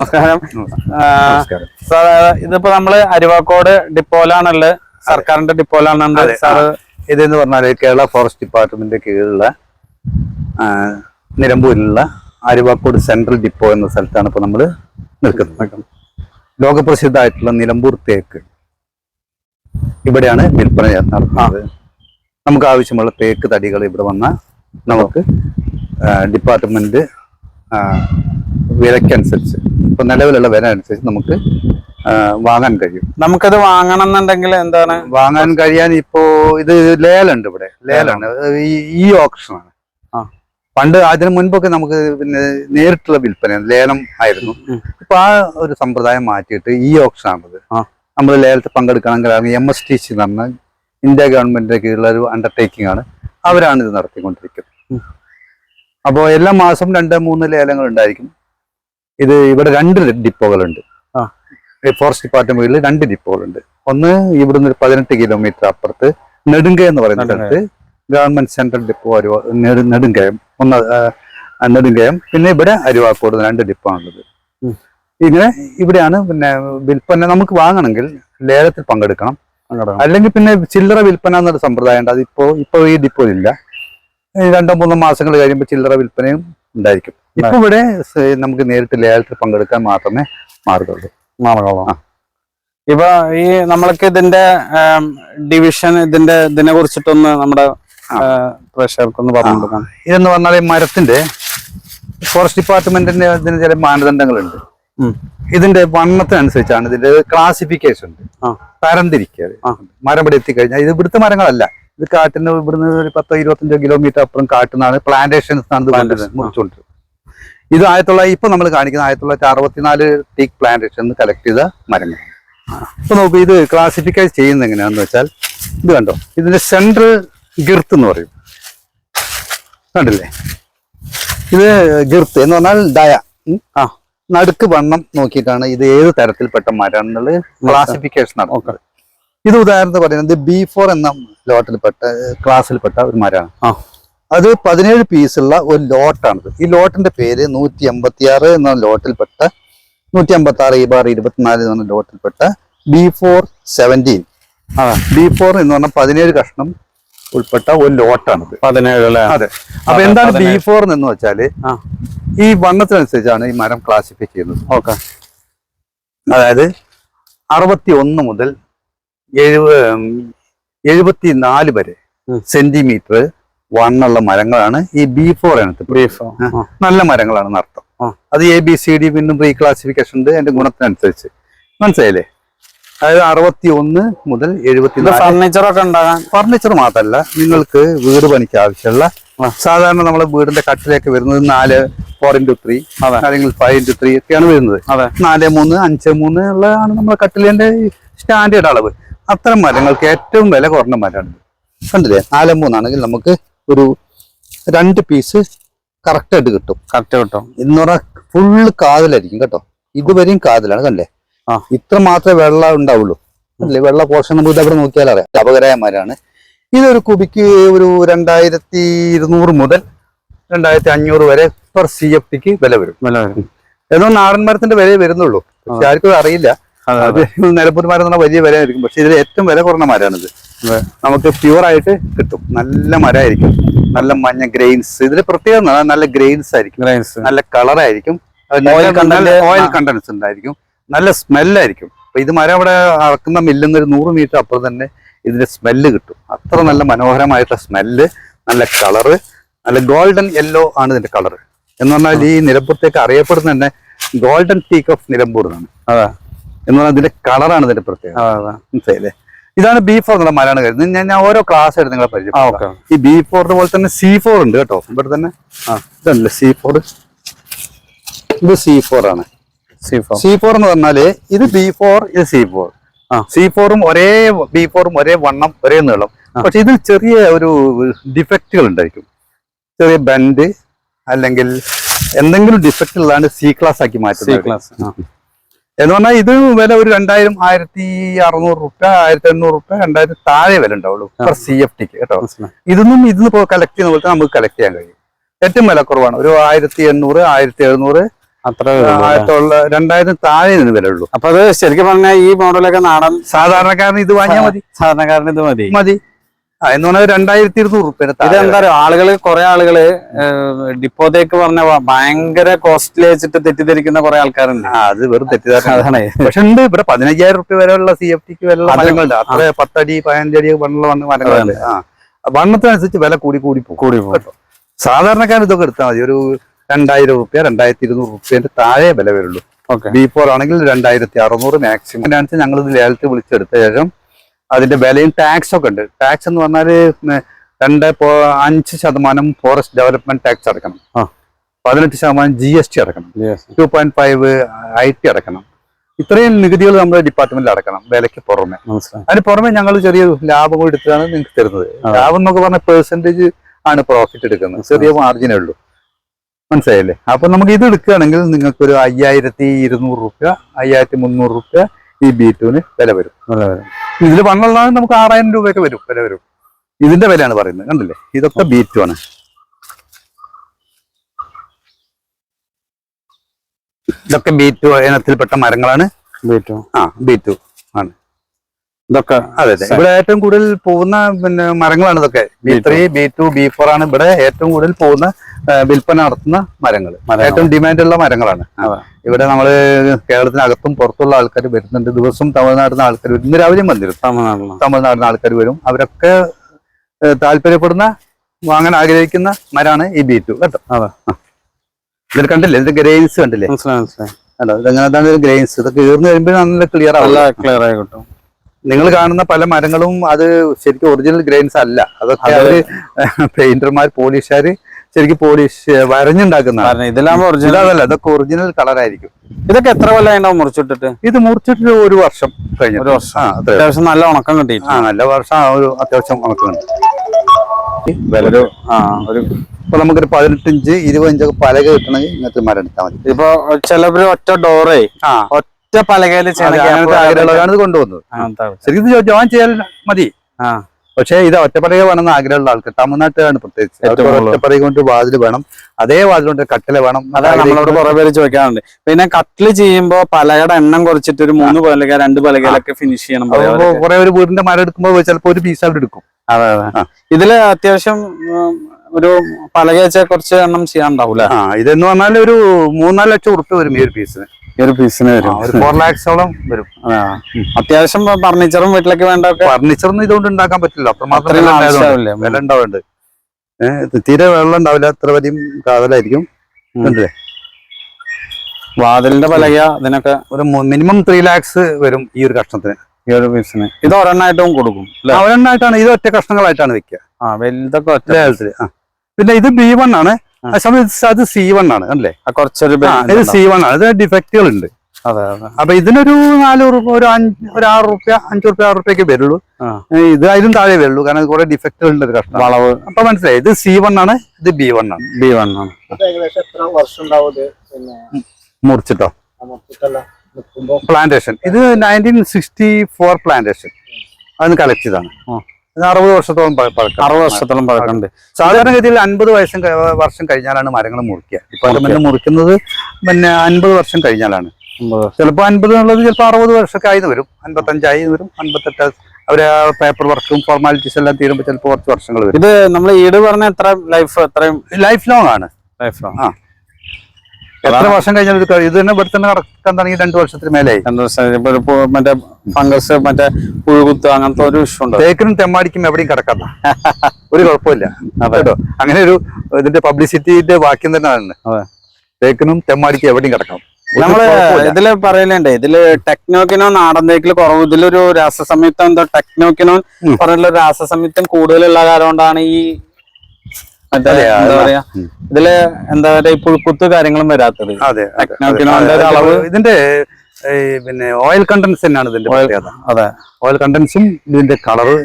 നമസ്കാരം. സാർ ഇതിപ്പോ നമ്മൾ അരിവാക്കോട് ഡിപ്പോയിലാണുള്ളത് സർക്കാരിന്റെ ഡിപ്പോയിലാണ് അതെ, സാറ് ഇതെന്ന് പറഞ്ഞാൽ കേരള ഫോറസ്റ്റ് ഡിപ്പാർട്ട്മെന്റിന്റെ കീഴിലുള്ള നിലമ്പൂരിലുള്ള അരുവാക്കോട് സെൻട്രൽ ഡിപ്പോ എന്ന സ്ഥലത്താണ് ഇപ്പൊ നമ്മൾ നിൽക്കുന്നത്. ലോകപ്രസിദ്ധമായിട്ടുള്ള നിലമ്പൂർ തേക്ക്. ഇവിടെയാണ് വിൽപ്പന നടത്തുന്നത്. നമുക്ക് ആവശ്യമുള്ള തേക്ക് തടികൾ ഇവിടെ വന്നാൽ നമുക്ക് ഡിപ്പാർട്ട്മെന്റ് വിലക്കനുസരിച്ച്. ഇപ്പൊ നിലവിലുള്ള വില അനുസരിച്ച് നമുക്ക് വാങ്ങാൻ കഴിയും. നമുക്കത് വാങ്ങണം എന്നുണ്ടെങ്കിൽ എന്താണ്? വാങ്ങാൻ കഴിയാൻ ഇപ്പോ ഇത് ലേലുണ്ട് ഇവിടെ. ലേലാണ് ഈ ഓപ്ഷനാണ്. പണ്ട് അതിനു മുൻപൊക്കെ നമുക്ക് പിന്നെ നേരിട്ടുള്ള വിൽപ്പന ലേലം ആയിരുന്നു. ഇപ്പൊ ആ ഒരു സമ്പ്രദായം മാറ്റിയിട്ട് ഈ ഓപ്ഷൻ ആണത്. നമ്മൾ ലേലത്തിൽ പങ്കെടുക്കണമെങ്കിൽ എം എസ് ടി സി എന്ന് പറഞ്ഞ ഇന്ത്യ ഗവൺമെന്റിന്റെ കീഴിലുള്ള ഒരു അണ്ടർടേക്കിംഗ് ആണ്. അവരാണ് ഇത് നടത്തിക്കൊണ്ടിരിക്കുന്നത്. അപ്പോ അപ്പോൾ എല്ലാ മാസം രണ്ട് മൂന്ന് ലേലങ്ങൾ ഉണ്ടായിരിക്കും. ഇത് ഇവിടെ രണ്ട് ഡിപ്പോകളുണ്ട്. ആ. ഡിപ്പാർട്ട്മെന്റ് ഫോറസ്റ്റ് ഡിപ്പാർട്ട്മെന്റിൽ രണ്ട് ഡിപ്പോകളുണ്ട്. ഒന്ന് ഇവിടുന്ന് ഒരു പതിനെട്ട് കിലോമീറ്റർ അപ്പുറത്ത് നെടുങ്ക എന്ന് പറയുന്ന സ്ഥലത്ത് ഗവൺമെന്റ് സെൻട്രൽ ഡിപ്പോ അരുവ നെടു- നെടുങ്കയം ഒന്ന് നെടുങ്കയം പിന്നെ ഇവിടെ അരുവാക്കോട് രണ്ട് ഡിപ്പോ ആണുള്ളത്. ഇങ്ങനെ ഇവിടെയാണ് പിന്നെ വിൽപ്പന നമുക്ക് വാങ്ങണമെങ്കിൽ ലേലത്തിൽ പങ്കെടുക്കണം. അല്ലെങ്കിൽ പിന്നെ ചില്ലറ വിൽപ്പന എന്നൊരു സമ്പ്രദായം ഉണ്ട്. അതിപ്പോ ഇപ്പൊ ഈ ഡിപ്പോ ഇല്ല. രണ്ടോ മൂന്നോ മാസങ്ങൾ കഴിയുമ്പോൾ ചില്ലറ വിൽപ്പനയും ഉണ്ടായിരിക്കും. ഇപ്പൊ ഇവിടെ നമുക്ക് നേരിട്ട് ലേലത്തിൽ പങ്കെടുക്കാൻ മാത്രമേ മാർഗമുള്ളൂ. മാറുകയുള്ളൂ ഇപ്പൊ ഈ നമ്മൾക്ക് ഇതിന്റെ ഡിവിഷൻ ഇതിന്റെ ഇതിനെ കുറിച്ചിട്ടൊന്ന് നമ്മുടെ പ്രേക്ഷകർക്കൊന്ന് പറഞ്ഞു കൊടുക്കാം ഇതെന്ന് പറഞ്ഞാൽ ഈ മരത്തിന്റെ ഫോറസ്റ്റ് ഡിപ്പാർട്ട്മെന്റിന്റെ ഇതിന് ചില മാനദണ്ഡങ്ങളുണ്ട്. ഇതിന്റെ വണ്ണത്തിനനുസരിച്ചാണ് ഇതിന്റെ ക്ലാസിഫിക്കേഷൻ ഉണ്ട്. തരംതിരിക്കുക. മരം ഇവിടെ എത്തിക്കഴിഞ്ഞാൽ ഇത് ഇവിടുത്തെ മരങ്ങളല്ല. ഇത് കാട്ടിന് ഇവിടുന്ന് ഒരു പത്തോ ഇരുപത്തഞ്ചോ കിലോമീറ്റർ അപ്പുറം കാട്ടുന്നാണ് പ്ലാന്റേഷൻസ് മുറിച്ചുകൊണ്ട് ഇത് ആയിരത്തി തൊള്ളായിരത്തി ഇപ്പൊ നമ്മൾ കാണിക്കുന്ന ആയിരത്തി തൊള്ളായിരത്തി അറുപത്തിനാല് ടീക്ക് പ്ലാന്റേഷൻ കളക്ട് ചെയ്ത മരങ്ങൾ. അപ്പൊ നോക്കൂ ഇത് ക്ലാസിഫിക്കൈ ചെയ്യുന്നത് എങ്ങനെയാണെന്ന് വെച്ചാൽ ഇത് കണ്ടോ? ഇതിന്റെ സെൻട്രൽ ഗിർത്ത് എന്ന് പറയും. കണ്ടില്ലേ? ഇത് ഗിർത്ത് എന്ന് പറഞ്ഞാൽ ഡയ ആ. നടുക്ക് വണ്ണം നോക്കിയിട്ടാണ് ഇത് ഏത് തരത്തിൽപ്പെട്ട മരങ്ങൾ ക്ലാസിഫിക്കേഷൻ ആണ് നടക്കുന്നത് ഇത് ഉദാഹരണത്തിന് പറയുന്നത് ബി ഫോർ എന്ന ലോട്ടിൽപ്പെട്ട ക്ലാസ്സിൽപ്പെട്ട ഒരു മരമാണ് ആ. അത് പതിനേഴ് പീസുള്ള ഒരു ലോട്ടാണിത്. ഈ ലോട്ടിന്റെ പേര് നൂറ്റി എൺപത്തി ആറ് എന്ന ലോട്ടിൽപ്പെട്ട നൂറ്റി അമ്പത്തി ആറ് ഈ ബാർ ഇരുപത്തിനാല് എന്ന് പറഞ്ഞ ലോട്ടിൽപ്പെട്ട ബി ഫോർ സെവന്റീൻ ആ ബി ഫോർ എന്ന് പറഞ്ഞ പതിനേഴ് കഷ്ണം ഉൾപ്പെട്ട ഒരു ലോട്ടാണിത്. പതിനേഴ് അല്ലേ? അതെ. അപ്പൊ എന്താണ് ബി. ഫോർ എന്ന് വെച്ചാൽ ഈ വണ്ണത്തിനനുസരിച്ചാണ് ഈ മരം ക്ലാസിഫൈ ചെയ്യുന്നത്. ഓക്കെ. അതായത് അറുപത്തി ഒന്ന് മുതൽ എഴുപത്തി നാല് വരെ സെന്റിമീറ്റർ വണ്ണുള്ള മരങ്ങളാണ് ഈ ബി ഫോർ ഇനത്തിൽ ബ്രീഫ് നല്ല മരങ്ങളാണെന്ന് അർത്ഥം അത് എ ബി സി ഡി വീണ്ടും റീ ക്ലാസിഫിക്കേഷൻ ഉണ്ട്. അതിന്റെ ഗുണത്തിനനുസരിച്ച്. മനസ്സിലായില്ലേ? അതായത് അറുപത്തി ഒന്ന് മുതൽ എഴുപത്തി ഫർണിച്ചറൊക്കെ ഉണ്ടാകാൻ. ഫർണിച്ചർ മാത്രമല്ല നിങ്ങൾക്ക് വീട് പണിക്ക് ആവശ്യമുള്ള സാധാരണ നമ്മളെ വീടിന്റെ കട്ടിലേക്ക് വരുന്നത് നാല് ഫോർ ഇന്റു ത്രീ അല്ലെങ്കിൽ ഫൈവ് ഇന്റു ത്രീ ഒക്കെയാണ് വരുന്നത്. നാല് മൂന്ന് അഞ്ച് മൂന്ന് ഉള്ളതാണ് നമ്മളെ കട്ടിലിന്റെ സ്റ്റാൻഡേർഡ് അളവ്. അത്തരം മരങ്ങൾക്ക് ഏറ്റവും വില കുറഞ്ഞ മരമാണ്. കണ്ടില്ലേ? നാല് മൂന്നാണെങ്കിൽ നമുക്ക് ഒരു രണ്ട് പീസ് കറക്റ്റായിട്ട് കിട്ടും. കറക്റ്റ് കിട്ടും. എന്ന് പറഞ്ഞാൽ ഫുള്ള് കാതിലായിരിക്കും കേട്ടോ. ഇതുവരെയും കാതിലാണ് കണ്ടേ ആ. ഇത്ര മാത്രമേ വെള്ളം ഉണ്ടാവുള്ളൂ. അല്ലേ വെള്ള പോർഷൻ നമുക്ക് ഇതവിടെ നോക്കിയാൽ അറിയാം. അപകരമായ മരമാണ്. ഇതൊരു കുബിക്ക് ഒരു രണ്ടായിരത്തി ഇരുന്നൂറ് മുതൽ രണ്ടായിരത്തി അഞ്ഞൂറ് വരെ പെർ സി എഫ് ടിക്ക് വില വരും. വില വരും. എന്നാൽ നാടൻ മരത്തിന്റെ വില വരുന്നുള്ളൂ. പക്ഷെ ആർക്കും അറിയില്ല. നിലമ്പൂർ മരം എന്ന് പറഞ്ഞാൽ വലിയ വില ആയിരിക്കും പക്ഷെ ഇതിൽ ഏറ്റവും വില കുറഞ്ഞ മരമാണിത്. നമുക്ക് പ്യൂർ ആയിട്ട് കിട്ടും. നല്ല മരമായിരിക്കും. നല്ല മഞ്ഞ ഗ്രെയിൻസ്. ഇതിൽ പ്രത്യേകം നല്ല ഗ്രെയിൻസ് ആയിരിക്കും. നല്ല കളർ ആയിരിക്കും. ഓയിൽ. കണ്ടൻസ് ഉണ്ടായിരിക്കും. നല്ല സ്മെല്ലായിരിക്കും അപ്പൊ ഇത് മരം അവിടെ അറക്കുന്ന മില്ലുന്ന ഒരു നൂറ് മീറ്റർ അപ്പുറം തന്നെ ഇതിന്റെ സ്മെല്ല് കിട്ടും. അത്ര നല്ല മനോഹരമായിട്ടുള്ള സ്മെല്ല് നല്ല കളറ് നല്ല ഗോൾഡൻ യെല്ലോ ആണ് ഇതിന്റെ കളർ എന്ന് പറഞ്ഞാൽ ഈ നിലമ്പൂർത്തേക്ക് അറിയപ്പെടുന്ന തന്നെ ഗോൾഡൻ ടീക്ക് ഓഫ് നിലമ്പൂർ എന്നാണ്. അതെ. എന്ന് പറഞ്ഞാൽ ഇതിന്റെ കളറാണ് ഇതിന്റെ പ്രത്യേകത. മനസ്സിലായില്ലേ? ഇതാണ് ബി ഫോർ എന്നുള്ള മലയാളം കരുതുന്നത് ഞാൻ ഞാൻ ഓരോ ക്ലാസ് ആയിരുന്നു നിങ്ങളെ പരിചയം ഈ ബി ഫോറിന്റെ പോലെ തന്നെ സി ഫോർ ഉണ്ട് കേട്ടോ. ഇവിടെ തന്നെ ആ. ഇതല്ലേ സി ഫോർ ഇത് സി ഫോർ ആണ്. സി ഫോർ സി ഫോർ എന്ന് പറഞ്ഞാൽ ഇത് ബി ഫോർ ഇത് സി ഫോർ സി ഫോറും ഒരേ ബി ഫോറും ഒരേ വണ്ണം ഒരേ നീളം. പക്ഷെ ഇതിൽ ചെറിയ ഒരു ഡിഫക്റ്റുകൾ ഉണ്ടായിരിക്കും. ചെറിയ ബെൻഡ് അല്ലെങ്കിൽ എന്തെങ്കിലും ഡിഫക്റ്റ് ഉള്ളതാണ് സി ക്ലാസ് ആക്കി സി മാറ്റുന്നത് ക്ലാസ് എന്ന് പറഞ്ഞാൽ ഇത് വില ഒരു രണ്ടായിരം ആയിരത്തി അറുന്നൂറ് റുപ്യ ആയിരത്തി എണ്ണൂറ് റുപ്യ രണ്ടായിരത്തി താഴെ വില ഉണ്ടാവുള്ളൂ സി എഫ് ടിക്ക് കേട്ടോ. ഇതൊന്നും ഇതിന്ന് ഇപ്പോൾ കളക്ട് ചെയ്യുന്ന പോലത്തെ നമുക്ക് കളക്ട് ചെയ്യാൻ കഴിയും. ഏറ്റവും വില കുറവാണ്. ഒരു ആയിരത്തി എണ്ണൂറ് ആയിരത്തി എഴുന്നൂറ് അത്ര വരുള്ളൂ അല്ലേ? ആയിരത്തുള്ള രണ്ടായിരം താഴെ നിന്ന് വില ഉള്ളൂ. അപ്പൊ അത് ശരിക്കും പറഞ്ഞാൽ ഈ മോഡലൊക്കെ നാടൻ സാധാരണക്കാരന് ഇത് വാങ്ങിയാൽ മതി. സാധാരണക്കാരന് ഇത് മതി. മതി. എന്ന് പറഞ്ഞാൽ രണ്ടായിരത്തി ഇരുന്നൂറ് റുപ്യ ഇതെന്താ ആളുകൾ കുറെ ആളുകൾ ഡിപ്പോത്തേക്ക് പറഞ്ഞ ഭയങ്കര കോസ്റ്റ്ലി വെച്ചിട്ട് തെറ്റിദ്ധരിക്കുന്ന കുറെ ആൾക്കാരുണ്ട്. അത് വെറും തെറ്റിദ്ധാരണ. പക്ഷെ ഉണ്ട്. ഇവിടെ പതിനയ്യായിരം റുപ്യ വരെയുള്ള സി എഫ് ടിക്ക് വരെയുള്ള മരങ്ങളുണ്ട്. അത്ര പത്തടി പതിനഞ്ച് അടി വണ്ണുള്ള വന്ന മരങ്ങളുണ്ട്. ആ. വണ്ണത്തിനനുസരിച്ച് വില കൂടി കൂടി പോകും. കൂടി പോകും. സാധാരണക്കാരൻ ഇതൊക്കെ എടുത്താൽ മതി. ഒരു രണ്ടായിരം റുപ്യ രണ്ടായിരത്തി ഇരുന്നൂറ് റുപ്യന്റെ താഴെ വില വരുള്ളൂ. ഓക്കെ. ബി ഫോർ ആണെങ്കിൽ രണ്ടായിരത്തി അറുന്നൂറ് മാക്സിമം ഞങ്ങൾ ഇത് ലേലത്തിൽ വിളിച്ചെടുത്ത ശേഷം അതിന്റെ വിലയും ടാക്സ് ഒക്കെ ഉണ്ട്. ടാക്സ് എന്ന് പറഞ്ഞാൽ രണ്ട് അഞ്ച് ശതമാനം ഫോറസ്റ്റ് ഡെവലപ്മെന്റ് ടാക്സ് അടക്കണം. പതിനെട്ട് ശതമാനം ജി എസ് ടി അടക്കണം. Two point five I T അടക്കണം. ഇത്രയും നികുതികൾ നമ്മുടെ ഡിപ്പാർട്ട്മെന്റിൽ അടക്കണം വിലയ്ക്ക് പുറമെ. അതിന് പുറമെ ഞങ്ങൾ ചെറിയ ലാഭം കൂടി എടുത്താണ് നിങ്ങൾക്ക് തരുന്നത്. ലാഭം എന്നൊക്കെ പറഞ്ഞ പെർസെന്റേജ് ആണ് പ്രോഫിറ്റ് എടുക്കുന്നത്. ചെറിയ മാർജിനേ ഉള്ളൂ. മനസ്സിലായില്ലേ? അപ്പൊ നമുക്ക് ഇത് എടുക്കുകയാണെങ്കിൽ നിങ്ങൾക്ക് ഒരു അയ്യായിരത്തി ഇരുന്നൂറ് റുപ്യ അയ്യായിരത്തി മുന്നൂറ് റുപ്യ ഈ ബി ടുവിന് വില വരും. നല്ല വില ഇതിൽ വണ്ണുള്ളതാണ് നമുക്ക് ആറായിരം രൂപയൊക്കെ വരും. വില വരും. ഇതിന്റെ വിലയാണ് പറയുന്നത്. കണ്ടില്ലേ? ഇതൊക്കെ ബി ടു ആണ്. ഇതൊക്കെ ബി ടു ഇനത്തിൽപ്പെട്ട മരങ്ങളാണ്. ബി ടു ആ ബി ടു ആണ്. ഇതൊക്കെ അതെ അതെ. ഇവിടെ ഏറ്റവും കൂടുതൽ പോകുന്ന പിന്നെ മരങ്ങളാണ് ഇതൊക്കെ. B three B two B four ആണ് ഇവിടെ ഏറ്റവും കൂടുതൽ പോകുന്ന വിൽപ്പന നടത്തുന്ന മരങ്ങൾ. ഏറ്റവും ഡിമാൻഡ് ഉള്ള മരങ്ങളാണ്. ഇവിടെ നമ്മൾ കേരളത്തിനകത്തും പുറത്തുള്ള ആൾക്കാർ വരുന്നുണ്ട്. ദിവസം തമിഴ്നാട്ടിൽ നിന്ന് ആൾക്കാർ വരും. ഇന്ന് രാവിലെയും വന്നിരുന്നു. തമിഴ്നാട് തമിഴ്നാട്ടിൽ നിന്ന് ആൾക്കാർ വരും. അവരൊക്കെ താല്പര്യപ്പെടുന്ന വാങ്ങാൻ ആഗ്രഹിക്കുന്ന മരമാണ് ഈ ബി ടു കേട്ടോ? ഇതിൽ കണ്ടില്ലേ? ഇതിന്റെ ഗ്രെയിൻസ് കണ്ടില്ലേ? മനസ്സിലായി മനസ്സിലായി. അല്ല ഇതെങ്ങനെ ഗ്രെയിൻസ് ഇതൊക്കെ ഈർന്ന് വരുമ്പോൾ നല്ല ക്ലിയർ ആവും ക്ലിയർ ആയി കിട്ടും. നിങ്ങൾ കാണുന്ന പല മരങ്ങളും അത് ശരിക്കും ഒറിജിനൽ ഗ്രെയിൻസ് അല്ല. അതൊക്കെ അവർ പെയിന്റർമാർ പോളിഷുകാര് ശരിക്കും പോളിഷ് വരഞ്ഞുണ്ടാക്കുന്നതാണ് ഇതെല്ലാം ഒറിജിനൽ അതല്ല അതൊക്കെ ഒറിജിനൽ കളറായിരിക്കും ഇതൊക്കെ എത്ര കൊല്ലം മുറിച്ചിട്ടിട്ട്? ഇത് മുറിച്ചിട്ട് ഒരു വർഷം കഴിഞ്ഞു. ഒരു വർഷം. അത്യാവശ്യം നല്ല ഉണക്കം കിട്ടി ആ നല്ല വർഷം ഒരു അത്യാവശ്യം ഉണക്കുന്നുണ്ട് ഒരു ആ ഒരു ഇപ്പൊ നമുക്കൊരു പതിനെട്ടിഞ്ച് ഇരുപത് ഇഞ്ചൊക്കെ പലക കിട്ടണമെങ്കിൽ ഇങ്ങനത്തെ മരം എടുത്താൽ മതി. ഇപ്പൊ ചിലവര് ഒറ്റ ഡോറേ ആ. ഒറ്റ പലകയിൽ പലകയിൽ കൊണ്ടുവന്നത് ശരിക്കും ജോയിൻ ചെയ്യാൻ മതി. പക്ഷേ ഇത് ഒറ്റപ്പടയെ വേണമെന്ന് ആഗ്രഹമുള്ള ആൾക്ക് തമിഴ്നാട്ടിലാണ് പ്രത്യേകിച്ച്. ഒറ്റപ്പടയെ കൊണ്ട് വാതിൽ വേണം. അതേ വാതിൽ കൊണ്ട് കട്ടില വേണം. അതാണ് നമ്മളോട് കുറെ പേര് ചോദിക്കാറുണ്ട്. പിന്നെ കട്ടിൽ ചെയ്യുമ്പോ പലകയുടെ എണ്ണം കുറച്ചിട്ട് ഒരു മൂന്ന് പലക രണ്ട് പലകയിലൊക്കെ ഫിനിഷ് ചെയ്യണം കുറെ ഒരു വീടിന്റെ മരം എടുക്കുമ്പോൾ ചിലപ്പോ ഒരു പീസ് അവിടെ എടുക്കും. അതെ അതെ. ഇതിൽ അത്യാവശ്യം ഒരു പലക വെച്ചാൽ കുറച്ച് എണ്ണം ചെയ്യാൻ ഉണ്ടാവൂല ഇതെന്ന് പറഞ്ഞാൽ ഒരു മൂന്നാൽ ലക്ഷം ഉറുപ്പ് വരും ഈ ഒരു പീസിന് ഈ ഒരു പീസിന് വരും. ഒരു ഫോർ ലാക്സോളം വരും. ആ. അത്യാവശ്യം ഫർണിച്ചറും വീട്ടിലേക്ക് വേണ്ട ഫർണിച്ചറൊന്നും ഇതുകൊണ്ട് ഉണ്ടാക്കാൻ പറ്റില്ല. അത്രമാത്രം വില തീരെ വെള്ളം ഉണ്ടാവില്ല. അത്ര വലിയ കാതലായിരിക്കും. കണ്ടില്ലേ? വാതിലിന്റെ പലക ഇതിനൊക്കെ. ഒരു മിനിമം ത്രീ ലാക്സ് വരും ഈ ഒരു കഷ്ണത്തിന്. ഈ ഒരു പീസിന് ഇത് ഒരെണ്ണായിട്ടും കൊടുക്കും ഒരെണ്ണമായിട്ടാണ് ഇത് ഒറ്റ കഷ്ണങ്ങളായിട്ടാണ് വെക്കുക. ആ വലുതൊക്കെ ഒറ്റ പിന്നെ ഇത് ബി വൺ ആണ്. അത് സി വൺ ആണ് അല്ലേ? ആ, കുറച്ചൊരു ഇത് സി വൺ ആണ്. ഇത് ഡിഫക്റ്റുകൾ ഉണ്ട് അതെ അതെ. അപ്പൊ ഇതിനൊരു നാല് ഒരു അഞ്ച് ഒരു ആറ് റുപ്യ അഞ്ചു റുപ്യ ആറ് റുപ്യൊക്കെ വരുള്ളൂ. ഇത് അതിലും താഴെ വരുള്ളൂ കാരണം കുറെ ഡിഫക്റ്റുകൾ ഉണ്ട് കഷ്ണം. വളവ്. അപ്പൊ മനസ്സിലായി ഇത് സി വൺ ആണ് ഇത് ബി വൺ ആണ്. ബി വൺ ആണ്. ഇത് എത്ര വർഷം ഉണ്ടാവും ഇത്? പിന്നെ മുറിച്ചിട്ടോ? പ്ലാന്റേഷൻ ഇത് നയന്റീൻ സിക്സ്റ്റി ഫോർ പ്ലാന്റേഷൻ അതൊന്ന് കളക്ട് ചെയ്താണ്. അറുപത് വർഷത്തോളം പഴക്കം. അറുപത് വർഷത്തോളം പഴക്കമുണ്ട് സാധാരണഗതിയിൽ അൻപത് വയസ്സും വർഷം കഴിഞ്ഞാലാണ് മരങ്ങൾ മുറിക്കുക. ഇപ്പൊ ഡിപ്പാർട്ട്മെന്റ് മുറിക്കുന്നത് പിന്നെ അൻപത് വർഷം കഴിഞ്ഞാലാണ്. ചിലപ്പോൾ അൻപത് എന്നുള്ളത് ചിലപ്പോൾ അറുപത് വർഷമൊക്കെ ആയി വരും. അൻപത്തഞ്ചായി വരും. അൻപത്തെട്ട് അവർ പേപ്പർ വർക്കും ഫോർമാലിറ്റീസ് എല്ലാം തീരുമ്പോൾ ചിലപ്പോൾ കുറച്ച് വർഷങ്ങൾ വരും. ഇത് നമ്മൾ ഈട് പറഞ്ഞ എത്ര ലൈഫ് എത്രയും ലൈഫ് ലോങ് ആണ്. ലൈഫ് ലോങ് ആ. എത്ര വർഷം കഴിഞ്ഞാൽ ഇത് തന്നെ ഇവിടെ തന്നെ നടക്കാൻ തുടങ്ങി രണ്ടു വർഷത്തിന് മേലെ. രണ്ടു വർഷം മറ്റേ ഫംഗസ് മറ്റേ പുഴുകുത്ത് അങ്ങനത്തെ ഒരു ഇഷ്യൂ ഉണ്ട്. തേക്കിനും തെമ്മാടിക്കും എവിടെയും കിടക്കാം ഒരു കുഴപ്പമില്ല. കേട്ടോ? അങ്ങനെ ഒരു ഇതിന്റെ പബ്ലിസിറ്റിന്റെ വാക്യം തന്നെയാണ്. തേക്കിനും തെമ്മാടിക്കും എവിടെയും കിടക്കാം നമ്മൾ ഇതിൽ പറയലുണ്ട്. ഇതിൽ ടെക്നോക്കിനോ നാടൻ തേക്കിൽ കുറവ്. ഇതിലൊരു രാസസംയുക്തം എന്തോ ടെക്നോക്കിനോ പറഞ്ഞിട്ടുള്ള രാസസംയുക്തം കൂടുതലുള്ള കാരണം കൊണ്ടാണ് ഈ മറ്റേ അതെ, എന്താ. പറയാ? ഇതിൽ എന്താ പറയാ പുഴുക്കുത്ത് കാര്യങ്ങളും വരാത്തത്. അതെ, അളവ്? ഇതിന്റെ പിന്നെ ഓയിൽ കണ്ടൻസ് തന്നെയാണ് ഇതിന്റെ പ്രത്യേകത. അതെ. ഓയിൽ കണ്ടൻസും ഇതിന്റെ കളറ്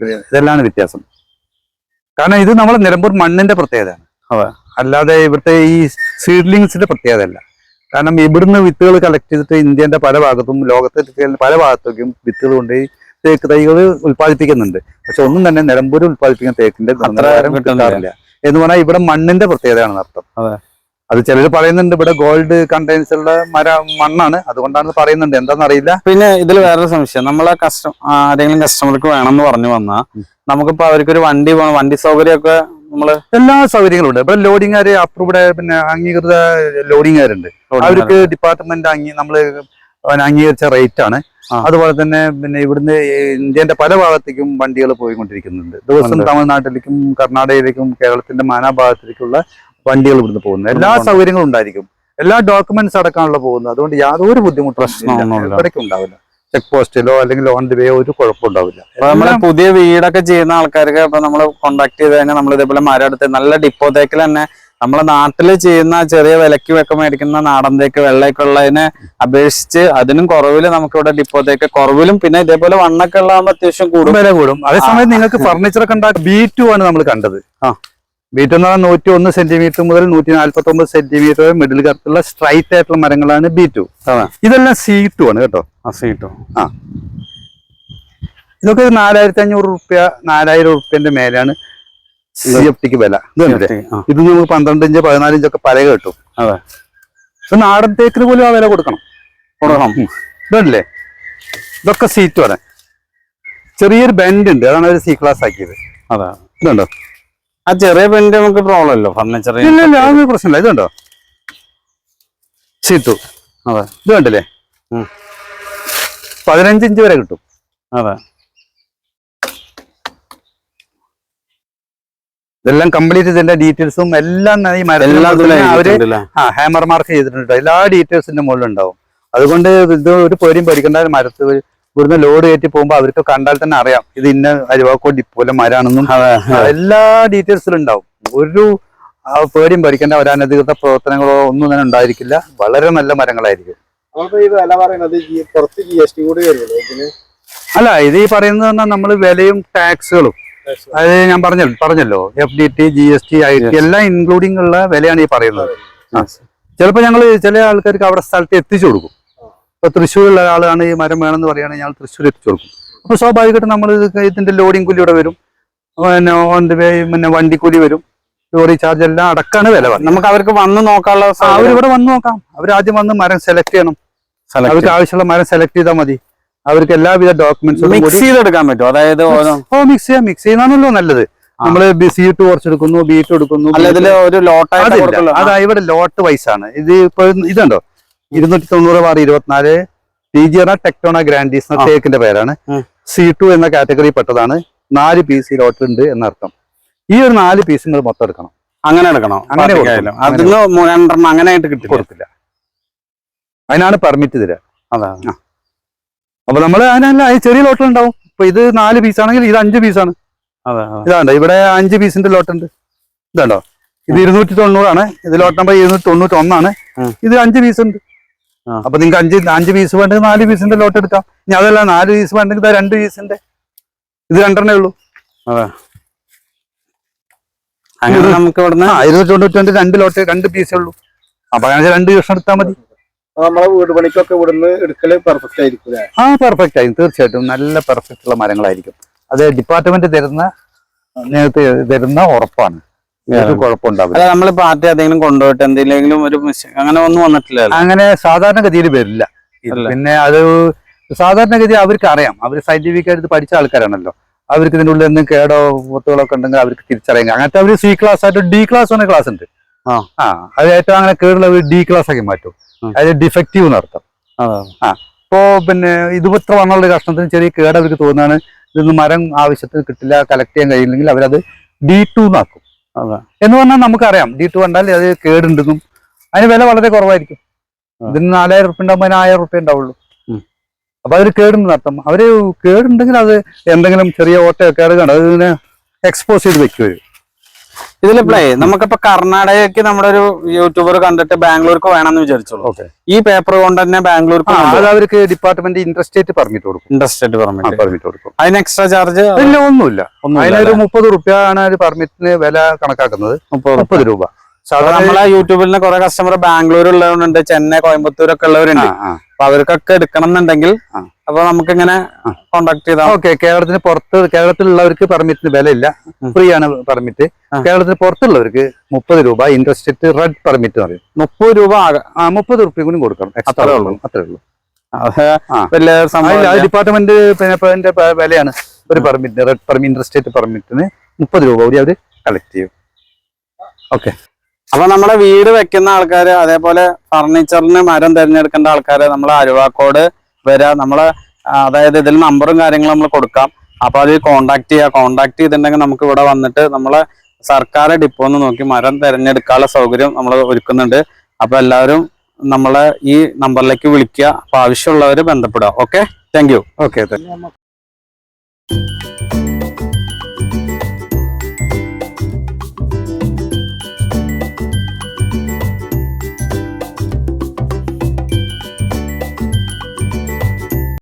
ഇതെല്ലാം വ്യത്യാസം. കാരണം ഇത് നമ്മൾ നിലമ്പൂർ മണ്ണിന്റെ പ്രത്യേകതയാണ്. അതെ. അല്ലാതെ ഇവിടുത്തെ ഈ സീഡ്ലിങ്സിന്റെ പ്രത്യേകതയല്ല. കാരണം ഇവിടുന്ന് വിത്തുകൾ കളക്ട് ചെയ്തിട്ട് ഇന്ത്യന്റെ പല ഭാഗത്തും ലോകത്തെ പല ഭാഗത്തേക്കും വിത്തുകൾ കൊണ്ടുപോയി തേക്ക് തൈകൾ ഉൽപ്പാദിപ്പിക്കുന്നുണ്ട്. പക്ഷെ ഒന്നും തന്നെ നിലമ്പൂര് ഉൽപ്പാദിപ്പിക്കുന്ന തേക്കിന്റെ ഗുണനിലവാരം. കിട്ടാറില്ല. എന്ന് പറഞ്ഞാൽ ഇവിടെ മണ്ണിന്റെ പ്രത്യേകതയാണ് അർത്ഥം. അതെ. ചിലർ പറയുന്നുണ്ട് ഇവിടെ ഗോൾഡ് കണ്ടെയ്ൻസ് ഉള്ള മര മണ്ണാണ്. അതുകൊണ്ടാണ് പറയുന്നുണ്ട്. എന്താണെന്ന് അറിയില്ല പിന്നെ ഇതിൽ വേറൊരു സംശയം. നമ്മളെ കസ്റ്റം ആരെങ്കിലും കസ്റ്റമർക്ക് വേണമെന്ന് പറഞ്ഞു വന്നാ നമുക്കിപ്പോ അവർക്കൊരു വണ്ടി പോകണം വണ്ടി സൗകര്യമൊക്കെ നമ്മൾ എല്ലാ സൗകര്യങ്ങളും ഉണ്ട് ഇവിടെ ലോഡിംഗുകാര് അപ്രൂവ്ഡ് പിന്നെ അംഗീകൃത ലോഡിംഗുകാരുണ്ട് അവർക്ക് ഡിപ്പാർട്ട്മെന്റ് അംഗീ നമ്മൾ അംഗീകരിച്ച റേറ്റ് ആണ്. അതുപോലെ തന്നെ പിന്നെ ഇവിടുന്ന് ഇന്ത്യന്റെ പല ഭാഗത്തേക്കും വണ്ടികൾ പോയിക്കൊണ്ടിരിക്കുന്നുണ്ട്. ദിവസം തമിഴ്നാട്ടിലേക്കും കർണാടകയിലേക്കും കേരളത്തിന്റെ നാനാഭാഗത്തേക്കുള്ള വണ്ടികൾ ഇവിടുന്ന് പോകുന്നത് എല്ലാ സൗകര്യങ്ങളും ഉണ്ടായിരിക്കും. എല്ലാ ഡോക്യുമെന്റ്സ് അടക്കാനുള്ള പോകുന്നത് അതുകൊണ്ട് യാതൊരു ബുദ്ധിമുട്ടും പ്രശ്നമൊന്നും ഉണ്ടാവില്ല. ചെക്ക് പോസ്റ്റിലോ അല്ലെങ്കിൽ ഓൺ ദി വേ ഒരു കുഴപ്പം ഉണ്ടാവില്ല. നമ്മൾ പുതിയ വീടൊക്കെ ചെയ്യുന്ന ആൾക്കാർക്ക് ഇപ്പൊ നമ്മൾ കോണ്ടാക്ട് ചെയ്ത് കഴിഞ്ഞാൽ നമ്മൾ ഇതേപോലെ മരം എടുത്ത് നല്ല ഡിപ്പോ തേക്കിൽ തന്നെ നമ്മളെ നാട്ടിൽ ചെയ്യുന്ന ചെറിയ വിലക്ക് ഒക്കെ മേടിക്കുന്ന നാടൻ തേക്ക് വെള്ളയൊക്കെ ഉള്ളതിനെ അപേക്ഷിച്ച് അതിനും കുറവിൽ നമുക്ക് ഇവിടെ ഡിപ്പോ തേക്ക് കുറവിലും പിന്നെ ഇതേപോലെ വണ്ണൊക്കെ ഉള്ളതാകുമ്പോ അത്യാവശ്യം കൂടും. വില കൂടും. അതേസമയം നിങ്ങൾക്ക് ഫർണിച്ചർ ഒക്കെ ബി ടു ആണ് നമ്മൾ കണ്ടത്. ആ. ബി ടു എന്ന് പറഞ്ഞാൽ നൂറ്റി ഒന്ന് സെന്റിമീറ്റർ മുതൽ നൂറ്റി നാല്പത്തി ഒമ്പത് സെന്റിമീറ്റർ മിഡിൽ കത്തുള്ള സ്ട്രൈറ്റ് ആയിട്ടുള്ള മരങ്ങളാണ് ബി ടു ഇതെല്ലാം സി ടു ആണ് കേട്ടോ. ആ ടു ആ. ഇതൊക്കെ ഒരു നാലായിരത്തി അഞ്ഞൂറ് റുപ്യ നാലായിരം റുപ്യന്റെ മേലാണ് സി എഫ് ടിക്ക് വില. ഇത്? നമുക്ക് പന്ത്രണ്ട് ഇഞ്ച് പതിനാല് ഇഞ്ചൊക്കെ പലക കിട്ടും. അതെ. ഇത് നാടൻ തേക്കിന് പോലും ആ വില കൊടുക്കണം. കൊടുക്കണം ഇതല്ലേ ഇതൊക്കെ സീറ്റ് വരെ ചെറിയൊരു ബെൻഡ് ഉണ്ട്. അതാണ് ഒരു സി ക്ലാസ് ആക്കിയത്. അതെ. ഇതുണ്ടോ? ആ ചെറിയ ബെൻഡ് നമുക്ക് പ്രോബ്ലം ഇല്ല ഫർണിച്ചർ ഇല്ല ഇല്ല അതൊന്നും പ്രശ്നമില്ല. ഇതുണ്ടോ? സീറ്റു അതെ. ഇത് കണ്ടില്ലേ പതിനഞ്ചിഞ്ച് പതിനഞ്ച് ഇഞ്ച് വരെ കിട്ടും. അതെ. ഇതെല്ലാം കംപ്ലീറ്റ് ഇതിന്റെ ഡീറ്റെയിൽസും എല്ലാം ഈ മരത്തിൽ അവർ ആ ഹാമർ മാർക്ക് ചെയ്തിട്ടുണ്ട്. എല്ലാ ഡീറ്റെയിൽസിന്റെ മുകളിൽ ഉണ്ടാവും. അതുകൊണ്ട് ഇത് ഒരു പേടിയും പേടിക്കേണ്ട മരത്ത് ഇവിടുന്ന് ലോഡ് കയറ്റി പോകുമ്പോൾ അവർക്ക് കണ്ടാൽ തന്നെ അറിയാം ഇത് ഇന്ന അരുവാക്കോ ഡിപ്പോലെ മരാണെന്നും. എല്ലാ ഡീറ്റെയിൽസിലും ഉണ്ടാവും. ഒരു പേടിയും പേടിക്കേണ്ട ഒരു അനധികൃത പ്രവർത്തനങ്ങളോ ഒന്നും തന്നെ ഉണ്ടായിരിക്കില്ല. വളരെ നല്ല മരങ്ങളായിരിക്കും. അല്ല ഇത് ഈ പറയുന്നത് പറഞ്ഞാൽ നമ്മൾ വിലയും ടാക്സുകളും അത് ഞാൻ പറഞ്ഞല്ലോ പറഞ്ഞല്ലോ. F D T G S T I T എല്ലാം ഇൻക്ലൂഡിംഗ് ഉള്ള വിലയാണ് ഈ പറയുന്നത്. ചിലപ്പോൾ ഞങ്ങൾ ചില ആൾക്കാർക്ക് അവിടെ സ്ഥലത്ത് എത്തിച്ചു കൊടുക്കും. ഇപ്പൊ തൃശ്ശൂരുള്ള ആളാണ് ഈ മരം വേണമെന്ന് പറയുകയാണെങ്കിൽ ഞങ്ങൾ തൃശ്ശൂർ എത്തിച്ചു കൊടുക്കും. അപ്പൊ സ്വാഭാവികമായിട്ടും നമ്മൾ ഇതിന്റെ ലോഡിംഗ് കൂലി ഇവിടെ വരും. പിന്നെ ഓൺ ദി വേ പിന്നെ വണ്ടിക്കൂലി വരും. ലോറി ചാർജ് എല്ലാം അടക്കാണ് വില. നമുക്ക് അവർക്ക് വന്ന് നോക്കാനുള്ള അവരിവിടെ വന്ന് നോക്കാം. അവർ ആദ്യം വന്ന് മരം സെലക്ട് ചെയ്യണം. അവർക്ക് ആവശ്യമുള്ള മരം സെലക്ട് ചെയ്താൽ മതി. അവർക്ക് എല്ലാവിധ ഡോക്യുമെന്റ്സും മിക്സ് ചെയ്തെടുക്കാൻ പറ്റും. അതായത് ഓ മിക്സ് ചെയ്യാം മിക്സ് ചെയ്യുന്നതാണല്ലോ നല്ലത്. നമ്മൾ സി ടു കുറച്ച് എടുക്കുന്നു ബി ടു എടുക്കുന്നു. ഒരു അതാ ഇവിടെ ലോട്ട് വൈസ് ആണ്. ഇത് ഇപ്പൊ ഇതുണ്ടോ? ഇരുന്നൂറ്റി തൊണ്ണൂറ് ബാർ ഇരുപത്തിനാല് T G R Tectona grandis തേക്കിന്റെ പേരാണ്. സി ടു എന്ന കാറ്റഗറി പെട്ടതാണ്. നാല് പീസ് ലോട്ട് ഉണ്ട് എന്നർത്ഥം. ഈ ഒരു നാല് പീസ് നിങ്ങൾ മൊത്തം എടുക്കണം. അങ്ങനെ എടുക്കണം. അങ്ങനെ അങ്ങനെ ആയിട്ട് കിട്ടില്ല? കൊടുക്കില്ല അതിനാണ് പെർമിറ്റ് തരാ അതെ അപ്പൊ നമ്മൾ അതിനല്ല അതിന് ചെറിയ ലോട്ടർ ഉണ്ടാവും. ഇപ്പൊ ഇത് നാല് പീസ് ആണെങ്കിൽ ഇത് അഞ്ച് പീസാണ് അതെ അതെ. ഇതാണ്ടോ ഇവിടെ അഞ്ച് പീസിന്റെ ലോട്ട് ഉണ്ട്. ഇതാണ്ടോ ഇത് ഇരുന്നൂറ്റി തൊണ്ണൂറാണ് ഇത് ലോട്ട് നമ്പർ ഇരുന്നൂറ്റി തൊണ്ണൂറ്റി ഒന്നാണ് ഇത് അഞ്ച് പീസ് ഉണ്ട്. അപ്പൊ നിങ്ങൾക്ക് അഞ്ച് അഞ്ച് പീസ് വേണ്ടെങ്കിൽ നാല് പീസിന്റെ ലോട്ട് എടുക്കാം. ഇനി അതല്ല നാല് പീസ് വേണ്ടെങ്കിൽ രണ്ട് പീസിന്റെ ഇത് രണ്ടെണ്ണേ ഉള്ളൂ. അങ്ങനെ നമുക്ക് ഇവിടുന്ന് ഇരുന്നൂറ്റി തൊണ്ണൂറ്റി രണ്ട് ലോട്ട് രണ്ട് പീസേ ഉള്ളൂ. അപ്പൊ അങ്ങനെ രണ്ട് ദിവസം എടുത്താൽ മതി. നമ്മളെ വീട് പണിക്കൊക്കെ ഇവിടുന്ന് എടുക്കൽ പെർഫെക്റ്റ് ആയിരിക്കും ആ പെർഫെക്റ്റ് ആയിരിക്കും. തീർച്ചയായിട്ടും നല്ല പെർഫെക്റ്റ് ഉള്ള മരങ്ങളായിരിക്കും. അത് ഡിപ്പാർട്ട്മെന്റ് തരുന്ന നേരത്തെ തരുന്ന ഉറപ്പാണ്. കുഴപ്പമുണ്ടാവില്ല. നമ്മൾ പാർട്ടി എന്തെങ്കിലും കൊണ്ടുപോയിട്ട് എന്തെങ്കിലും ഒരു അങ്ങനെ ഒന്നും അങ്ങനെ സാധാരണഗതിയിൽ വരില്ല. പിന്നെ അത് സാധാരണഗതി അവർക്ക് അറിയാം അവർ സയന്റിഫിക് ആയിട്ട് പഠിച്ച ആൾക്കാരാണല്ലോ. അവർക്ക് ഇതിന്റെ ഉള്ളിൽ എന്തെങ്കിലും കേടോ പൊത്തുകളൊക്കെ ഉണ്ടെങ്കിൽ അവർക്ക് തിരിച്ചറിയാം. അങ്ങനത്തെ അവർ സി ക്ലാസ് ആയിട്ട് ഡി ക്ലാസ് എന്ന ക്ലാസ് ഉണ്ട്. ആ. ആ അത് ഏറ്റവും അങ്ങനെ കേടുള്ള ഡി ക്ലാസ് ആക്കി മാറ്റും. അതായത് ഡിഫക്റ്റീവ് എന്നർത്ഥം ആ അപ്പോ പിന്നെ ഇതുപത്ര വന്നുള്ള കഷ്ണത്തിന് ചെറിയ കേട് അവർക്ക് തോന്നുകയാണ്. ഇതൊന്നും മരം ആവശ്യത്തിന് കിട്ടില്ല കളക്ട് ചെയ്യാൻ കഴിയില്ലെങ്കിൽ അവരത് ഡി ടു എന്നാക്കും എന്ന് പറഞ്ഞാൽ നമുക്കറിയാം ഡി ടു കണ്ടാൽ അത് കേടുണ്ടെന്നും അതിന് വില വളരെ കുറവായിരിക്കും. ഇതിന് നാലായിരം റുപ്യ ഉണ്ടാകുമ്പോൾ അതിന് ആയിരം റുപ്യ ഉണ്ടാവുള്ളൂ. അപ്പൊ അതിന് കേടുണ്ടെന്ന് അർത്ഥം. അവർ കേടുണ്ടെങ്കിൽ അത് എന്തെങ്കിലും ചെറിയ ഓട്ടയൊക്കെ അത് കണ്ടോ അതിനെ എക്സ്പോസ് ചെയ്ത് വെക്കുവര് ഇതിലിപ്പോ നമുക്കിപ്പോ കർണാടകയ്ക്ക് നമ്മുടെ ഒരു യൂട്യൂബർ കണ്ടിട്ട് ബാംഗ്ലൂർക്ക് വേണമെന്ന് വിചാരിച്ചോളൂ. ഈ പേപ്പർ കൊണ്ട് തന്നെ ബാംഗ്ലൂർക്ക് അവർക്ക് ഡിപ്പാർട്ട്മെന്റ് ഇൻട്രസ്റ്റേറ്റ് പെർമിറ്റ് കൊടുക്കും. ഇൻട്രസ്റ്റേറ്റ് പെർമിറ്റ് പെർമിറ്റ് കൊടുക്കും. അതിന് എക്സ്ട്രാ ചാർജ് ഇല്ല ഒന്നുമില്ല. അതിനൊരു മുപ്പത് റുപ്യ ആണ് ഒരു പെർമിറ്റിന് വില കണക്കാക്കുന്നത്. മുപ്പത് രൂപ. നമ്മളെ യൂട്യൂബിൽ കുറെ കസ്റ്റമർ ബാംഗ്ലൂർ ഉള്ളവരുണ്ട് ചെന്നൈ കോയമ്പത്തൂർ ഒക്കെ ഉള്ളവരുണ്ട്. അപ്പൊ അവർക്കൊക്കെ എടുക്കണം എന്നുണ്ടെങ്കിൽ അപ്പൊ നമുക്ക് ഇങ്ങനെ. കോണ്ടാക്ട് ചെയ്താൽ ഓക്കെ കേരളത്തിന് പുറത്ത് കേരളത്തിലുള്ളവർക്ക് പെർമിറ്റിന് വിലയില്ല. ഫ്രീ ആണ് പെർമിറ്റ് കേരളത്തിന് പുറത്തുള്ളവർക്ക് മുപ്പത് രൂപ ഇൻട്രസ്റ്റ് റെഡ് പെർമിറ്റ് എന്ന് പറയും. മുപ്പത് രൂപ ആ മുപ്പത് റുപ്യ കൂടി കൊടുക്കണം. എക്സ്ട്രാ അത്രേ ഉള്ളൂ. അത്രേ ഉള്ളൂ. ഡിപ്പാർട്ട്മെന്റ് പിന്നെ വിലയാണ്. ഒരു പെർമിറ്റ് റെഡ് പെർമിറ്റ് ഇൻട്രസ്റ്റേറ്റ് പെർമിറ്റിന് മുപ്പത് രൂപ കൂടി അവർ കളക്ട് ചെയ്യും. ഓക്കെ. അപ്പൊ നമ്മുടെ വീട് വെക്കുന്ന ആൾക്കാര് അതേപോലെ ഫർണിച്ചറിന് മരം തിരഞ്ഞെടുക്കേണ്ട ആൾക്കാര് നമ്മളെ അരുവാക്കോട് വരാ. നമ്മളെ അതായത് ഇതിൽ നമ്പറും കാര്യങ്ങളും നമ്മൾ കൊടുക്കാം. അപ്പൊ അതിൽ കോണ്ടാക്ട് ചെയ്യുക കോണ്ടാക്ട് ചെയ്തിട്ടുണ്ടെങ്കിൽ നമുക്ക് ഇവിടെ വന്നിട്ട് നമ്മളെ സർക്കാർ ഡിപ്പോന്ന് നോക്കി മരം തിരഞ്ഞെടുക്കാനുള്ള സൗകര്യം നമ്മൾ ഒരുക്കുന്നുണ്ട്. അപ്പൊ എല്ലാവരും നമ്മളെ ഈ നമ്പറിലേക്ക് വിളിക്കുക. അപ്പൊ ആവശ്യമുള്ളവര് ബന്ധപ്പെടുക. Okay thank you okay